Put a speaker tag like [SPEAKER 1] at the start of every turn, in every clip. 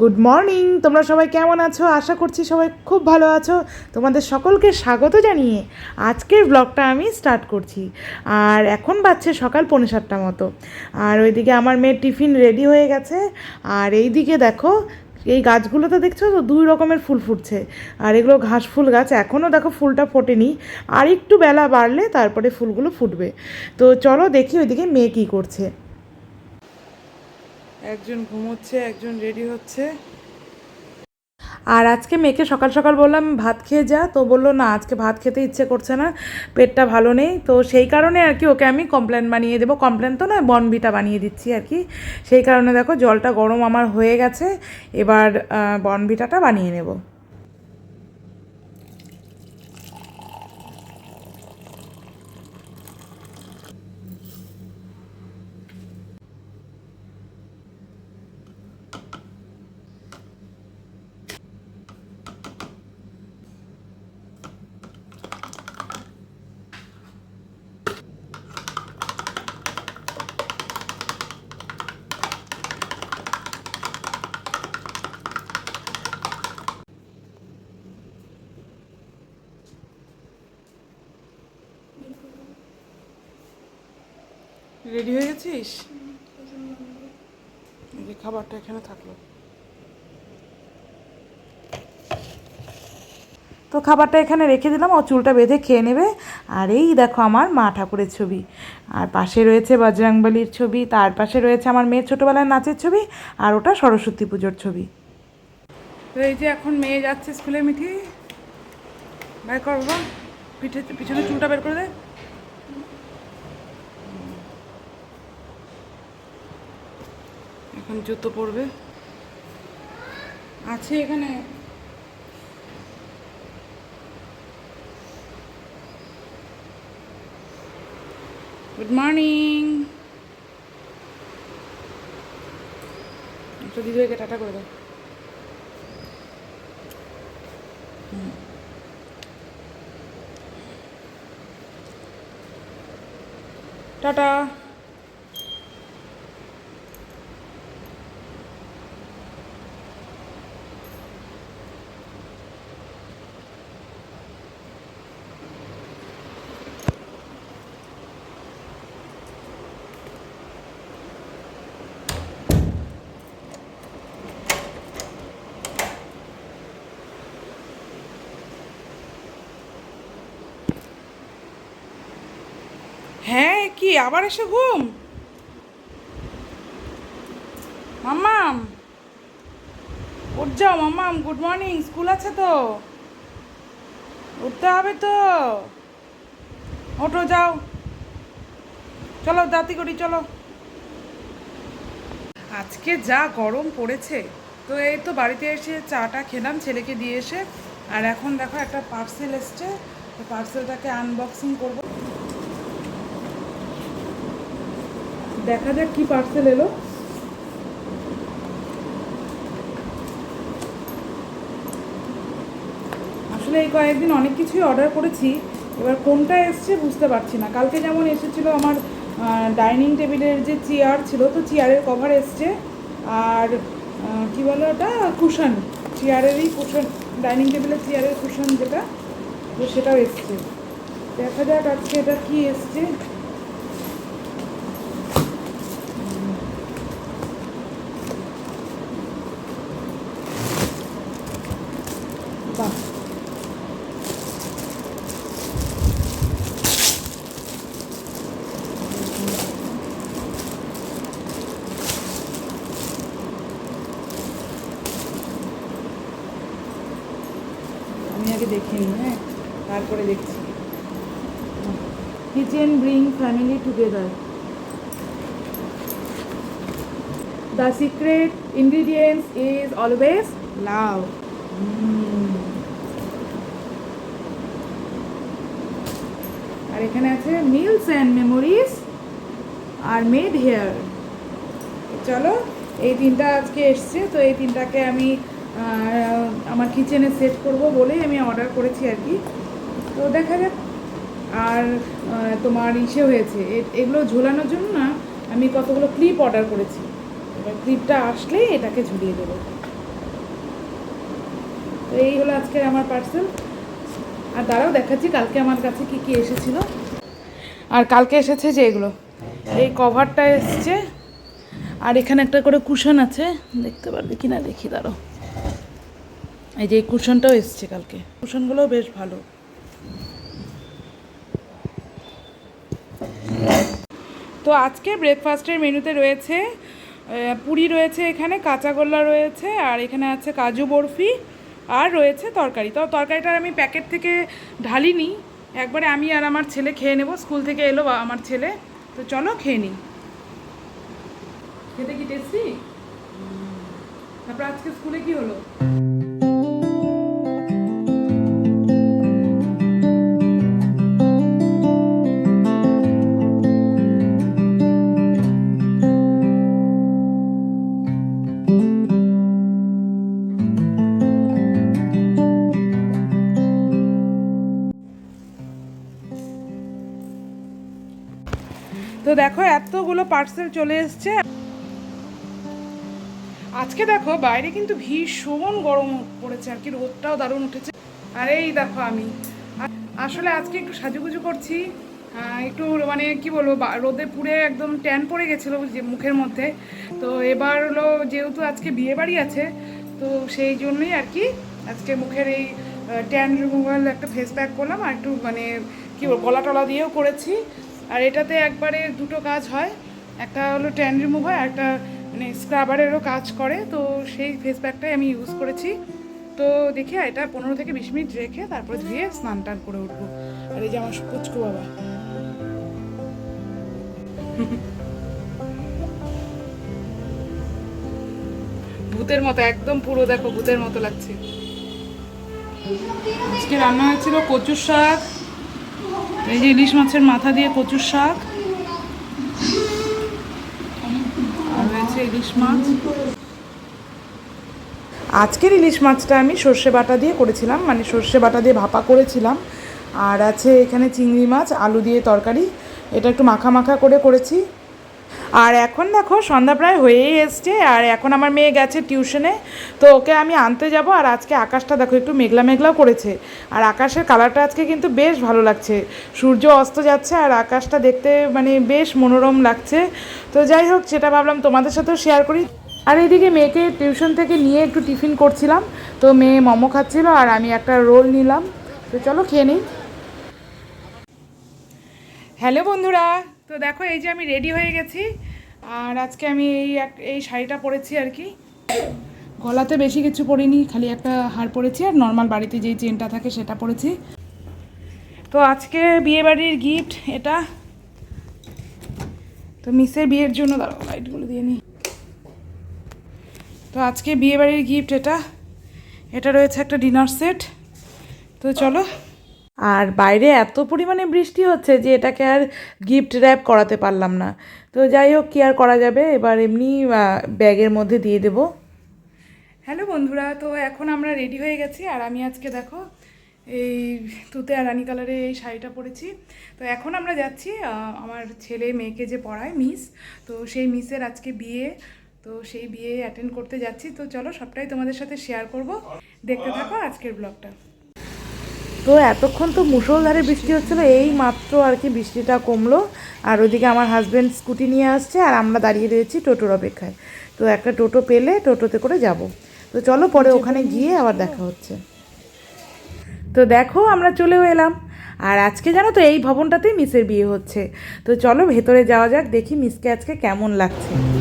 [SPEAKER 1] Good morning তোমরা সবাই কেমন আছো? আশা করছি সবাই খুব ভালো আছো। তোমাদের সকলকে স্বাগত জানিয়ে আজকের ব্লগটা আমি স্টার্ট করছি। আর এখন বাজছে সকাল পৌনে সাতটা মতো। আর ওইদিকে আমার মেয়ের টিফিন রেডি হয়ে গেছে। আর এইদিকে দেখো, এই গাছগুলোতে দেখছ তো, দুই রকমের ফুল ফুটছে। আর এগুলো ঘাস ফুল গাছ এখনও দেখো ফুলটা ফোটেনি। আর একটু বেলা বাড়লে তারপরে ফুলগুলো ফুটবে। তো চলো দেখি ওইদিকে মেয়ে কী করছে। একজন ঘুমোচ্ছে, একজন রেডি হচ্ছে। আর আজকে মেয়েকে সকাল সকাল বললাম, ভাত খেয়ে যা। তো বলল, না, আজকে ভাত খেতে ইচ্ছে করছে না, পেটটা ভালো নেই। তো সেই কারণে আর কি ওকে আমি কমপ্লেন বানিয়ে দেবো। কমপ্লেন তো নয়, বনভিটা বানিয়ে দিচ্ছি আর কি। সেই কারণে দেখো, জলটা গরম আমার হয়ে গেছে, এবার বনভিটাটা বানিয়ে নেব। এই যে খাবারটা এখানে থাকল। তো খাবারটা এখানে রেখে দিলাম, ও চুলটা বেঁধে খেয়ে নেবে। আর এই দেখো আমার মা ঠাকুরের ছবি। আর পাশে রয়েছে বজরংবলির ছবি, তার পাশে রয়েছে আমার মেয়ের ছোটোবেলার নাচের ছবি, আর ওটা সরস্বতী পুজোর ছবি। তো এই যে এখন মেয়ে যাচ্ছে স্কুলে মিঠি। বের কর বাবা, পিঠে পিছনে চুলটা বের করে দে। এখন জুতো পরবে। আছে এখানে। গুড মর্নিং তো দিদিকে টাটা করে দাও। টাটা। হ্যাঁ কি, আবার এসে ঘুম? মাম্মাম, উঠ যাও মাম্মাম গুড মর্নিং স্কুল আছে তো। উঠতে হবে তো। ওঠো, যাও। চলো, দাঁতি করি, চলো। আজকে যা গরম পড়েছে, তো এই তো বাড়িতে এসে চাটা খেলাম, ছেলেকে দিয়ে এসে। আর এখন দেখো একটা পার্সেল এসছে, তো পার্সেলটাকে আনবক্সিং করব। দেখা যাক কি পার্সেল এলো। আসলে এই কয়েকদিন অনেক কিছুই অর্ডার করেছি। এবার কোনটা এসছে বুঝতে পারছি না। কালকে যেমন এসেছিল আমার ডাইনিং টেবিলের যে চেয়ার ছিল, তো চেয়ারের কভার এসছে। আর কি বলো ওটা? কুশন চেয়ারেরই কুশন ডাইনিং টেবিলের চেয়ারের কুশন যেটা, তো সেটাও এসছে। দেখা যাক আজকে এটা কি এসছে বাহ আমি আগে দেখে নিই হ্যাঁ তারপরে দেখছি। Kitchen bring family together the secret ingredients is always love আর এখানে আছে meals and memories are made here চলো, এই তিনটা আজকে এসছে, তো এই তিনটাকে আমি আমার কিচেনে সেট করব বলেই আমি অর্ডার করেছি আর কি। তো দেখা যাক। আর তোমার ইসে হয়েছে। এগুলো ঝোলানোর জন্য না আমি কতগুলো ক্লিপ অর্ডার করেছি। এবার ক্লিপটা আসলেই এটাকে ঝুলিয়ে দেবো। তো এই হলো আজকে আমার পার্সেল আর দাঁড়াও, দেখাচ্ছি কালকে আমার কাছে কি কি এসেছিল। আর কালকে এসেছে যে এগুলো। এই কভারটা এসছে। আর এখানে একটা করে কুশন আছে। দেখতে পারবে কি না দেখি, দাঁড়াও। এই যে এই কুশনটাও এসছে কালকে। কুশনগুলোও বেশ ভালো। তো আজকে ব্রেকফাস্টের মেনুতে রয়েছে পুরি রয়েছে এখানে, কাঁচাগোল্লা রয়েছে, আর এখানে আছে কাজু বরফি, আর রয়েছে তরকারি। তো তরকারিটা আমি প্যাকেট থেকে ঢালিনি, একবারে আমি আর আমার ছেলে খেয়ে নেব, স্কুল থেকে এলো আমার ছেলে, তো চলো খেয়ে নিই। খেতে কি টেস্টি তারপর আজকে স্কুলে কি হলো? তো দেখো, এতগুলো পার্সেল চলে এসছে। আজকে দেখো, বাইরে কিন্তু ভীষণ গরম পড়েছে আর কি, রোদটাও দারুণ উঠেছে। আর এই দেখো আমি। আসলে আজকে একটু সাজুগুজু করছি। একটু মানে কি বলব রোদে পুড়ে একদম ট্যান পড়ে গেছিল যে মুখের মধ্যে। তো এবার হলো, যেহেতু আজকে বিয়ে বাড়ি আছে, তো সেই জন্যই আর কি আজকে মুখের এই ট্যান রিমুভাল একটা ফেস প্যাক করলাম। আর একটু মানে কি গলা টলা দিয়েও করেছি। আর এটাতে একবারে দুটো কাজ হয়। একটা হলো ট্যান রিমুভ হয় একটা মানে স্ক্রাবারেরও কাজ করে। তো সেই ফেস প্যাকটাই আমি ইউজ করেছি। তো দেখি, এটা পনেরো থেকে বিশ মিনিট রেখে তারপরে ধুয়ে স্নান টান করে উঠবো। আর এই যে আমার পুচকু বাবা। ভূতের মতো, একদম পুরো দেখো, ভূতের মতো লাগছে। আজকে রান্না হয়েছিল কচুর শাক এই যে ইলিশ মাছের মাথা দিয়ে কচুর শাক। আর ইলিশ মাছ। আজকের ইলিশ মাছটা আমি সর্ষে বাটা দিয়ে করেছিলাম মানে সর্ষে বাটা দিয়ে ভাপা করেছিলাম। আর আছে এখানে চিংড়ি মাছ, আলু দিয়ে তরকারি। এটা একটু মাখা মাখা করে করেছি। আর এখন দেখো, সন্ধ্যা প্রায় হয়েই এসছে, আর এখন আমার মেয়ে গেছে টিউশনে। তো ওকে আমি আনতে যাব, আর আজকে আকাশটা দেখো একটু মেঘলা মেঘলাও করেছে। আর আকাশের কালারটা আজকে কিন্তু বেশ ভালো লাগছে। সূর্য অস্ত যাচ্ছে, আর আকাশটা দেখতে মানে বেশ মনোরম লাগছে। তো যাই হোক, সেটা ভাবলাম তোমাদের সাথেও শেয়ার করি। আর এদিকে মেয়েকে টিউশন থেকে নিয়ে একটু টিফিন করছিলাম। তো মেয়ে মোমো খাচ্ছিল, আর আমি একটা রোল নিলাম। তো চলো খেয়ে নিই। হ্যালো বন্ধুরা তো দেখো, এই যে আমি রেডি হয়ে গেছি। আর আজকে আমি এই এক, এই শাড়িটা পরেছি আর কি। গলাতে বেশি কিছু পরিনি, খালি একটা হার পরেছি আর নর্মাল বাড়িতে যেই চেনটা থাকে সেটা পরেছি। তো আজকে বিয়েবাড়ির গিফট এটা। তো মিসের বিয়ের জন্য, দাঁড়াও লাইটগুলো দিয়ে নিই তো আজকে বিয়েবাড়ির গিফট এটা। এটা রয়েছে একটা ডিনার সেট তো চলো আর বাইরে এত পরিমাণে বৃষ্টি হচ্ছে যে এটাকে আর গিফট র্যাপ করাতে পারলাম না। তো যাই হোক, কী আর করা যাবে? এবার এমনি ব্যাগের মধ্যে দিয়ে দেব। হ্যালো বন্ধুরা, তো এখন আমরা রেডি হয়ে গেছি। আর আমি আজকে দেখো, এই তুতে আর রানী কালারের এই শাড়িটা পরেছি। তো এখন আমরা যাচ্ছি আমার ছেলে মেয়েকে যে পড়ায়, মিস। তো সেই মিসের আজকে বিয়ে। তো সেই বিয়ে অ্যাটেন্ড করতে যাচ্ছি। তো চলো সবটাই তোমাদের সাথে শেয়ার করব। দেখতে থাকো আজকের ব্লগটা তো এতক্ষণ তো মুষলধারে বৃষ্টি হচ্ছিল এই মাত্র আর কি বৃষ্টিটা কমলো। আর ওদিকে আমার হাজব্যান্ড স্কুটি নিয়ে আসছে আর আমরা দাঁড়িয়ে রয়েছি টোটোর অপেক্ষায়। তো একটা টোটো পেলে টোটোতে করে যাব। তো চলো পরে ওখানে গিয়ে আবার দেখা হচ্ছে। তো দেখো আমরা চলেও এলাম। আর আজকে জানো তো এই ভবনটাতেই মিসের বিয়ে হচ্ছে। তো চলো ভেতরে যাওয়া যাক দেখি মিসকে আজকে কেমন লাগছে।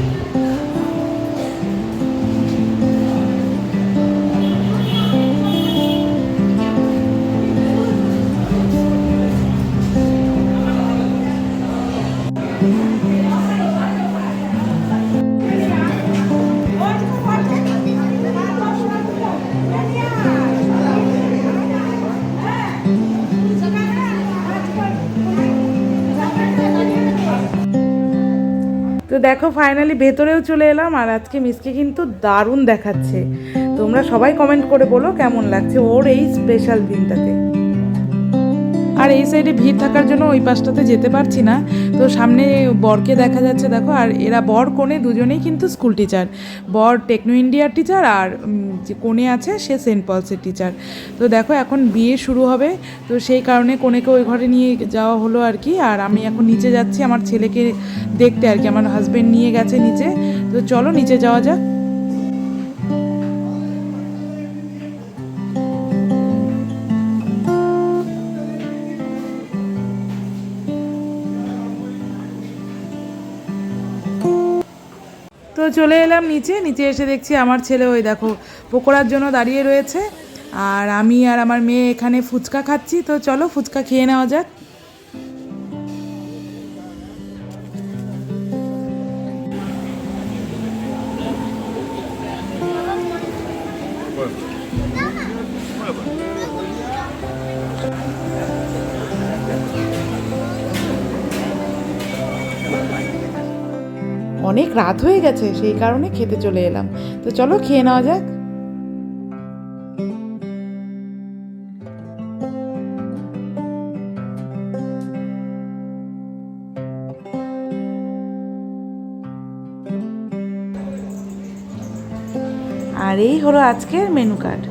[SPEAKER 1] দেখো ফাইনালি ভেতরেও চলে এলাম আর আজকে মিসকে কিন্তু দারুণ দেখাচ্ছে। তোমরা সবাই কমেন্ট করে বলো কেমন লাগছে ওর এই স্পেশাল দিনটাতে। আর এই সাইডে ভিড় থাকার জন্য ওই পাশটাতে যেতে পারছি না। তো সামনে বরকে দেখা যাচ্ছে, দেখো, আর এরা বর কোণে দুজনেই কিন্তু স্কুল টিচার। বর টেকনো ইন্ডিয়ার টিচার আর যে কোণে আছে সে সেন্ট পলসের টিচার। তো দেখো, এখন বিয়ে শুরু হবে। তো সেই কারণে কোণেকে ওই ঘরে নিয়ে যাওয়া হলো আর কি। আর আমি এখন নিচে যাচ্ছি, আমার ছেলেকে দেখতে আর কি, আমার হাজবেন্ড নিয়ে গেছে নিচে। তো চলো, নিচে যাওয়া যাক। চলে এলাম নিচে। নিচে এসে দেখছি আমার ছেলে ওই দেখো পকোড়ার জন্য দাঁড়িয়ে রয়েছে। আর আমি আর আমার মেয়ে এখানে ফুচকা খাচ্ছি। তো চলো ফুচকা খেয়ে নেওয়া যাক। রাত হয়ে গেছে, সেই কারণে খেতে চলে এলাম। তো চলো খেয়ে নেওয়া যাক। আর এই হলো আজকের মেনু কার্ড।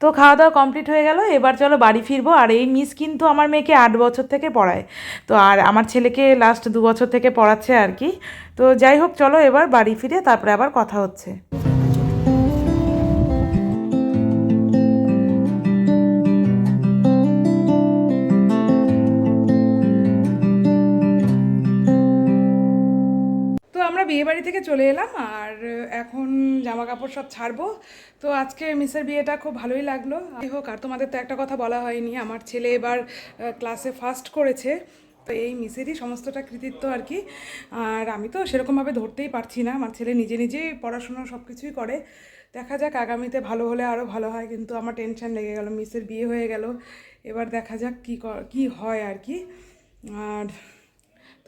[SPEAKER 1] তো খাওয়া দাওয়া কমপ্লিট হয়ে গেল, এবার চলো বাড়ি ফিরবো। আর এই মিস কিন্তু আমার মেয়েকে আট বছর থেকে পড়ায়। তো আর আমার ছেলেকে লাস্ট দু বছর থেকে পড়াচ্ছে আর কি। তো যাই হোক, চলো এবার বাড়ি ফিরে, তারপরে আবার কথা হচ্ছে। তো আমরা বিয়ে বাড়ি থেকে চলে এলাম আর এখন জামা কাপড় সব ছাড়বো। তো আজকে মিসের বিয়েটা খুব ভালোই লাগল। যাই হোক, আর তোমাদের তো একটা কথা বলা হয়নি, আমার ছেলে এবার ক্লাসে ফার্স্ট করেছে। তো এই মিসেরই সমস্তটা কৃতিত্ব আর কি। আর আমি তো সেরকমভাবে ধরতেই পারছি না, আমার ছেলে নিজে নিজেই পড়াশোনা সব কিছুই করে। দেখা যাক, আগামীতে ভালো হলে আরও ভালো হয়, কিন্তু আমার টেনশন লেগে গেল, মিসের বিয়ে হয়ে গেল। এবার দেখা যাক কী কী হয় আর কি। আর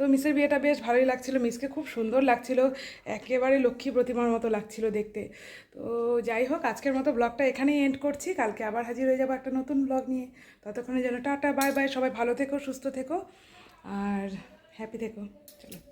[SPEAKER 1] তো মিসের বিয়েটা বেশ ভালোই লাগছিল। মিসকে খুব সুন্দর লাগছিল। একেবারে লক্ষ্মী প্রতিমার মতো লাগছিল দেখতে। তো যাই হোক, আজকের মতো ব্লগটা এখানেই এন্ড করছি। কালকে আবার হাজির হয়ে যাব একটা নতুন ব্লগ নিয়ে। ততক্ষণের জন্য টাটা, বাই বাই। সবাই ভালো থেকো, সুস্থ থেকো। আর হ্যাপি থেকো। চলো।